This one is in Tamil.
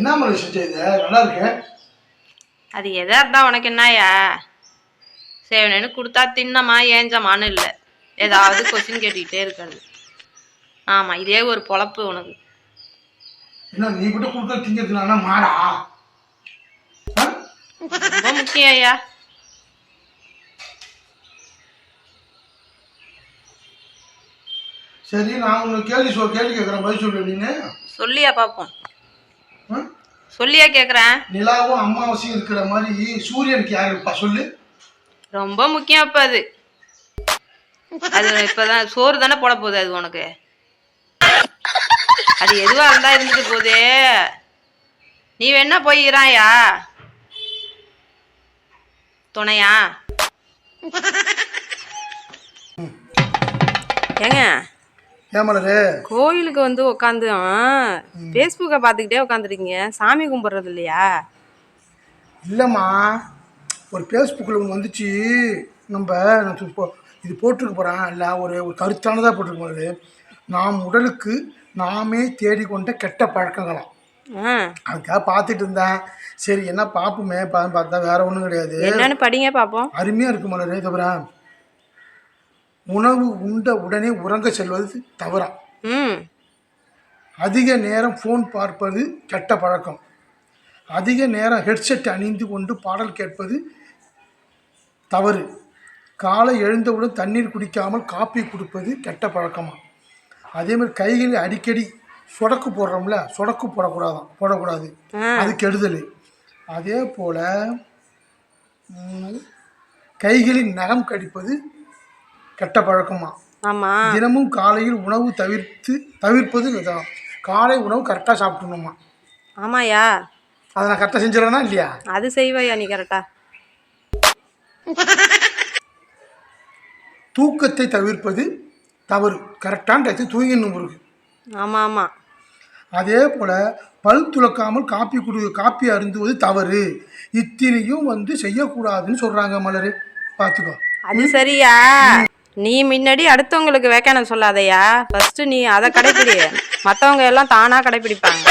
என்ன மலை செஞ்ச இது? நல்லா இருக்கு. அது எதா இருந்தா உனக்கு என்னயா சேவனு கொடுத்தா தின்னமா ஏஞ்சமான்னு இல்லை. ஏதாவது கொஸ்டின் கேட்டுக்கிட்டே இருக்கிறது. ஆமா இதே ஒரு பொழப்பு உனக்கு. என்ன நீ மட்டும் கொடுக்க திங்கிறதுனா மாடா? ரொம்ப முக்கியம் ஐயா. சரி நான் உனக்கு கேள்வி சொல் கேள்வி கேட்குறேன் பதில் சொல்லு நீனு. சொல்லியா பார்ப்போம்? சொல்லியா கேட்குறேன் நிலாவும் அமாவாசையும் இருக்கிற மாதிரி சூரியனுக்கு யார் இருப்பா? சொல்லு. ரொம்ப முக்கியம் அப்ப அது. அது இப்பதான் சோறு தானே போட போகுது அது உனக்கு. அது எதுவா இருந்தா இருந்துட்டு போதே நீ வேணா போய்கிறாயா துணையா? ஏங்க ஏன் மலரு? கோயிலுக்கு வந்து உட்காந்து ஃபேஸ்புக்கை பார்த்துக்கிட்டே உட்காந்துருக்கீங்க சாமி கும்பிட்றது இல்லையா? இல்லைம்மா. ஒரு ஃபேஸ்புக்கில் ஒன்று வந்துச்சு. நம்ம இது போட்டிருக்க போகிறேன் இல்லை ஒரு ஒரு கருத்தானதாக போட்டிருக்க போகிறது நாம் உடலுக்கு நாமே தேடிக்கொண்ட கெட்ட பழக்கங்களாம். அதுக்காக பார்த்துட்டு இருந்தேன். சரி என்ன பார்ப்போமே பார்த்தா வேற ஒன்றும் கிடையாது. என்னன்னு படிங்க பார்ப்போம். அருமையாக இருக்கு மலரே தவிர உணவு உண்ட உடனே உறங்க செல்வது தவறா. அதிக நேரம் ஃபோன் பார்ப்பது கெட்ட பழக்கம். அதிக நேரம் ஹெட்செட் அணிந்து கொண்டு பாடல் கேட்பது தவறு. காலை எழுந்தவுடன் தண்ணீர் குடிக்காமல் காப்பி குடிப்பது கெட்ட பழக்கமா? அதே மாதிரி கைகளில் அடிக்கடி சொடக்கு போடுறோம்ல சொடக்கு போடக்கூடாதான் போடக்கூடாது. அது கெடுதல். அதே போல் கைகளில் நகம் கடிப்பது கெட்ட பழக்கமா? ஆமா. தினமும் காலையில் உணவு தவிர்த்து தவிர்ப்பது இதுதான். காலை உணவு கரெக்டாக சாப்பிடணுமா? ஆமாயா அதை நான் கரெக்டாக செஞ்சிடறேனா இல்லையா? அது செய்வையா நீ கரெக்டா தூக்கத்தை தவிர்ப்பது தவறு. கரெக்டான டயத்துக்கு தூங்கிடணும் இருக்கு. ஆமா ஆமா அதே போல் பல் துலக்காமல் காப்பி குடி காப்பி அருந்துவது தவறு. இத்தனையும் வந்து செய்யக்கூடாதுன்னு சொல்கிறாங்க மலர். பார்த்துக்கோ அது சரியா. நீ முன்னாடி அடுத்தவங்களுக்கு வேக்கான சொல்லாதையா. ஃபர்ஸ்ட் நீ அதை கடைப்பிடி. மற்றவங்க எல்லாம் தானா கடைப்பிடிப்பாங்க.